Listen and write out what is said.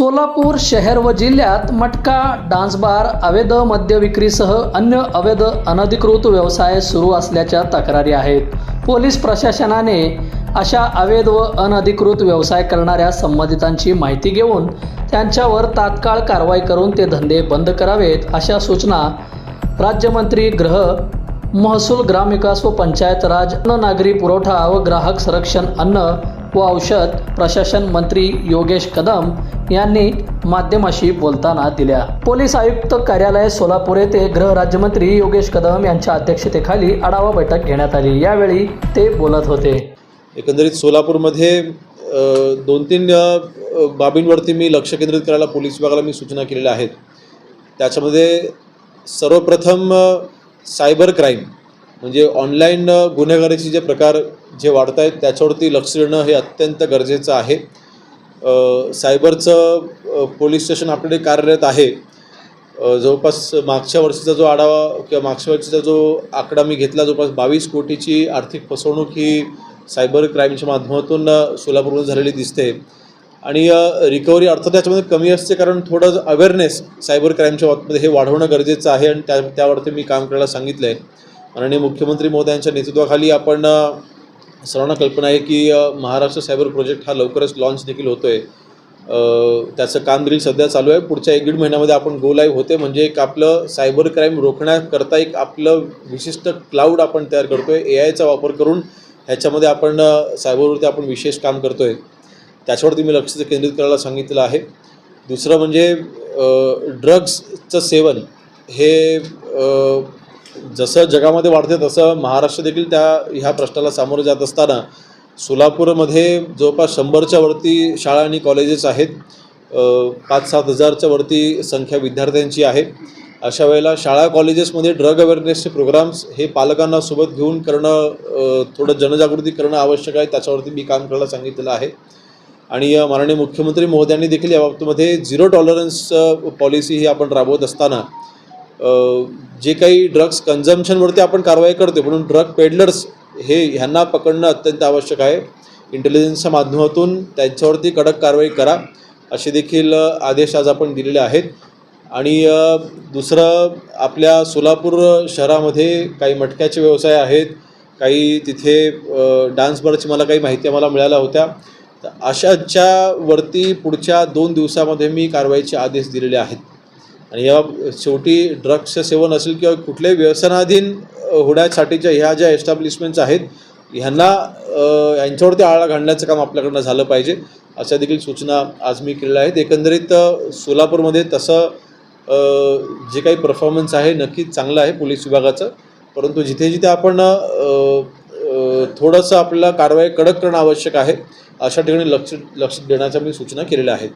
सोलापूर शहर व जिल्ह्यात मटका डान्स बार अवैध मद्य विक्रीसह अन्य अवैध अनधिकृत व्यवसाय सुरू असल्याच्या तक्रारी आहेत. पोलीस प्रशासनाने अशा अवैध व अनधिकृत व्यवसाय करणाऱ्या संबंधितांची माहिती घेऊन त्यांच्यावर तात्काळ कारवाई करून ते धंदे बंद करावेत अशा सूचना राज्यमंत्री गृह महसूल ग्रामविकास व पंचायत राज अन्न नागरी पुरवठा व ग्राहक संरक्षण अन्न व औषध प्रशासन मंत्री योगेश कदम यांनी माध्यमाशी बोलताना दिल्या. पोलीस आयुक्त कार्यालय सोलापूर येथे गृह राज्यमंत्री योगेश कदम यांच्या अध्यक्षतेखाली आढावा बैठक घेण्यात आली. यावेळी ते बोलत होते. एकंदरीत सोलापूरमध्ये दोन तीन बाबींवरती मी लक्ष केंद्रित करायला पोलीस विभागाला मी सूचना केलेल्या आहेत. त्याच्यामध्ये सर्वप्रथम सायबर क्राईम म्हणजे ऑनलाईन गुन्हेगारीचे जे प्रकार जे वाढत आहेत त्याच्यावरती लक्ष देणं हे अत्यंत गरजेचं आहे. सायबरचं पोलीस स्टेशन आपल्याकडे कार्यरत आहे. जवळपास मागच्या वर्षीचा जो आढावा किंवा मागच्या वर्षीचा जो आकडा मी घेतला जवळपास बावीस कोटीची आर्थिक फसवणूक ही सायबर क्राईमच्या माध्यमातून सोलापूरमध्ये झालेली दिसते. आणि रिकव्हरी अर्थात त्याच्यामध्ये कमी असते कारण थोडं अवेअरनेस सायबर क्राईमच्या बाबतीमध्ये हे वाढवणं गरजेचं आहे. आणि त्या त्यावरती मी काम करायला सांगितलं आहे माननीय मुख्यमंत्री महोदयांच्या नेतृत्वाखाली आपण सर्वांना कल्पना आहे की महाराष्ट्र सायबर प्रोजेक्ट हा लवकरच लॉन्च देखील होतो आहे त्याचं काम देखील सध्या चालू आहे. पुढच्या एक दीड महिन्यामध्ये आपण गो लाईव्ह होते. म्हणजे एक आपलं सायबर क्राईम रोखण्याकरता एक आपलं विशिष्ट क्लाऊड आपण तयार करतो आहे ए आयचा वापर करून ह्याच्यामध्ये आपण सायबरवरती आपण विशेष काम करतो आहे त्याच्यावरती मी लक्ष केंद्रित करायला सांगितलं आहे. दुसरं म्हणजे ड्रग्सचं सेवन हे जसं जगामध्ये वाढते तसं महाराष्ट्र देखील त्या ह्या प्रश्नाला सामोरं जात असताना सोलापूरमध्ये जवळपास शंभरच्या वरती शाळा आणि कॉलेजेस आहेत. पाच सात हजारच्या वरती संख्या विद्यार्थ्यांची आहे. अशा वेळेला शाळा कॉलेजेसमध्ये ड्रग अवेअरनेसचे प्रोग्राम्स हे पालकांना सोबत घेऊन करणं थोडं जनजागृती करणं आवश्यक आहे. त्याच्यावरती मी काम करायला सांगितलेलं आहे. आणि माननीय मुख्यमंत्री महोदयांनी देखील या बाबतीमध्ये झिरो टॉलरन्स पॉलिसी ही आपण राबवत असताना जे काही ड्रग्स कन्झम्पशनवरती आपण कारवाई करतो म्हणून ड्रग पेडलर्स हे ह्यांना पकडणं अत्यंत आवश्यक आहे. इंटेलिजन्सच्या माध्यमातून त्यांच्यावरती कडक कारवाई करा असे देखील आदेश आज आपण दिलेले आहेत. आणि दुसरं आपल्या सोलापूर शहरामध्ये काही मटक्याचे व्यवसाय आहेत काही तिथे डान्स बारची मला काही माहिती आम्हाला मिळाल्या होत्या. तर अशाच्यावरती पुढच्या दोन दिवसामध्ये मी कारवाईचे आदेश दिलेले आहेत. आणि या शेवटी ड्रग्सचं सेवन असेल किंवा कुठल्याही व्यसनाधीन होण्यासाठीच्या ह्या ज्या एस्टॅब्लिशमेंट्स आहेत ह्यांना यांच्यावरती आळा घालण्याचं काम आपल्याकडनं झालं पाहिजे अशा देखील सूचना आज मी केलेल्या आहेत. एकंदरीत सोलापूरमध्ये तसं जे काही परफॉर्मन्स आहे नक्कीच चांगलं आहे पोलीस विभागाचं. परंतु जिथे जिथे आपण थोडंसं आपल्याला कारवाई कडक करणं आवश्यक आहे अशा ठिकाणी लक्ष लक्ष देण्याच्या मी सूचना केलेल्या आहेत.